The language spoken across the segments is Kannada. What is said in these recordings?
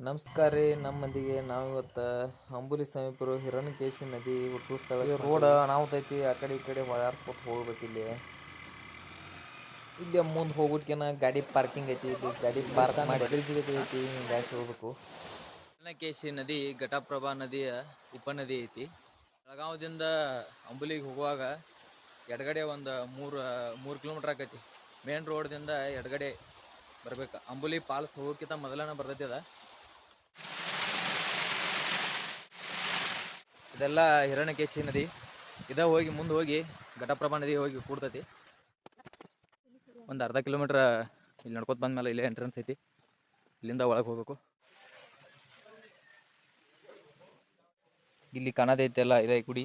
ನಮಸ್ಕಾರ ರೀ ನಮ್ಮ ಮಂದಿಗೆ ನಾವು ಇವತ್ತು ಅಂಬುಲಿ ಸಮೀಪರು ಹಿರಣ್ಯಕೇಶಿ ನದಿ ಹುಟ್ಟು ಸ್ಥಳ ರೋಡ್ ಅನಾಹುತೈತಿ ಆ ಕಡೆ ಈ ಕಡೆ ಹೊಳಾಡ್ಸ್ಕೊತ ಹೋಗ್ಬೇಕು ಇಲ್ಲಿ. ಇಲ್ಲಿ ಮುಂದೆ ಹೋಗ್ಬಿಟ್ಕೆನ ಗಾಡಿ ಪಾರ್ಕಿಂಗ್ ಐತಿ ಇಲ್ಲಿ ಗಾಡಿ ಪಾರ್ಕ್ ಮಾಡಿ. ಬ್ರಿಡ್ಜ್ ಐತಿ ಹಿಂಗಾಗಿ ಹೋಗ್ಬೇಕು. ಹಿರಣ್ಯಕೇಶಿ ನದಿ ಘಟಪ್ರಭಾ ನದಿಯ ಉಪನದಿ ಐತಿ. ಬೆಳಗಾವದಿಂದ ಅಂಬುಲಿಗೆ ಹೋಗುವಾಗ ಎಡಗಡೆ ಒಂದು ಮೂರು ಮೂರು ಕಿಲೋಮೀಟ್ರ್ ಆಕೈತಿ. ಮೇನ್ ರೋಡ್ದಿಂದ ಎಡಗಡೆ ಬರ್ಬೇಕು. ಅಂಬುಲಿ ಪಾಲ್ಸ್ ಹೋಗೋಕ್ಕಿಂತ ಮೊದಲನೇ ಬರ್ತೈತಿ ಅದ. ಇದೆಲ್ಲ ಹಿರಣ್ಯಕೇಶಿ ನದಿ. ಇದ ಹೋಗಿ ಮುಂದೆ ಹೋಗಿ ಘಟಪ್ರಭಾ ನದಿ ಹೋಗಿ ಕೂಡ್ತೈತಿ. ಒಂದು ಅರ್ಧ ಕಿಲೋಮೀಟ್ರ್ ಇಲ್ಲಿ ನಡ್ಕೊತ ಬಂದ್ಮೇಲೆ ಇಲ್ಲೇ ಎಂಟ್ರೆನ್ಸ್ ಐತಿ. ಇಲ್ಲಿಂದ ಒಳಗೆ ಹೋಗ್ಬೇಕು. ಇಲ್ಲಿ ಕಾಣದೈತೆಲ್ಲ ಇದೆ ಗುಡಿ.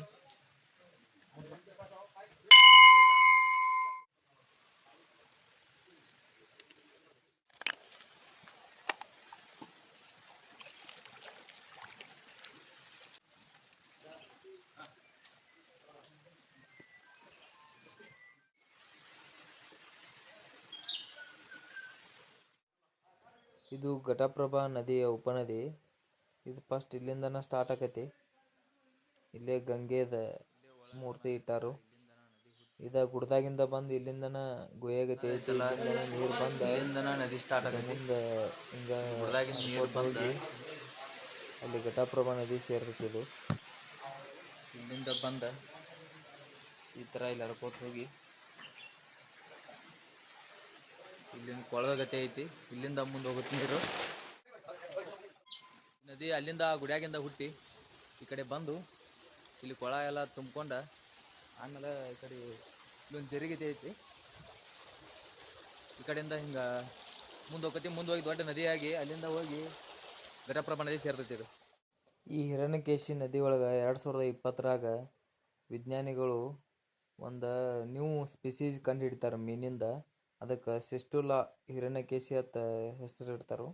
ಇದು ಘಟಪ್ರಭಾ ನದಿಯ ಉಪನದಿ. ಇದು ಫಸ್ಟ್ ಇಲ್ಲಿಂದನ ಸ್ಟಾರ್ಟ್ ಆಕತಿ ಇಲ್ಲೇ ಗಂಗೆದ ಮೂರ್ತಿ ಇಟ್ಟಾರು. ಇದ ಗುಡ್ದಾಗಿಂದ ಬಂದು ಇಲ್ಲಿಂದನ ಗುಹೆಗತಿ ಐತಿ ಇಲ್ಲಿಂದನ ನೀರು ಬಂದ ಇಲ್ಲಿಂದನ ನದಿ ಸ್ಟಾರ್ಟ್ ಆಗೈತಿ. ಮುಂದ ಹಿಂಗ ಗುಡ್ದಾಗಿಂದ ನೀರ್ ಬಂದ. ಅಲ್ಲಿ ಘಟಪ್ರಭಾ ನದಿ ಸೇರ್ತೈತಿ ಇದು. ಇಲ್ಲಿಂದ ಬಂದ ಈ ತರ ಇಲ್ಲಿ ಹರ್ಕೋತ ಹೋಗಿ ಇಲ್ಲಿಂದ ಕೊಳದ ಗತಿ ಐತಿ, ಇಲ್ಲಿಂದ ಮುಂದೆ ಹೋಗುತ್ತೆ ನೀರು. ನದಿ ಅಲ್ಲಿಂದ ಗುಡಿಯಾಗಿಂದ ಹುಟ್ಟಿ ಈ ಕಡೆ ಬಂದು ಇಲ್ಲಿ ಕೊಳ ಎಲ್ಲ ತುಂಬಿಕೊಂಡ ಆಮೇಲೆ ಈ ಕಡೆ ಇಲ್ಲೊಂದು ಜರಿಗತಿ ಐತಿ. ಈ ಕಡೆಯಿಂದ ಹಿಂಗೆ ಮುಂದೆ ಹೋಗತಿ ಮುಂದೆ ಹೋಗಿ ದೊಡ್ಡ ನದಿಯಾಗಿ ಅಲ್ಲಿಂದ ಹೋಗಿ ಗಡಪ್ರಭ ನದಿ ಸೇರ್ತೈತಿ ಇದು. ಈ ಹಿರಣ್ಯಕೇಶಿ ನದಿ ಒಳಗೆ ಎರಡು ಸಾವಿರದ ಇಪ್ಪತ್ತರಾಗ ವಿಜ್ಞಾನಿಗಳು ಒಂದು ನ್ಯೂ ಸ್ಪೀಸೀಸ್ ಕಂಡು ಹಿಡಿತಾರೆ ಮೀನಿಂದ. ಅದಕ್ಕೆ ಸಿಸ್ಟುಲಾ ಹಿರಣ್ಯಕೇಶಿ ಅಂತ ಹೆಸರು ಇಡ್ತಾರೆ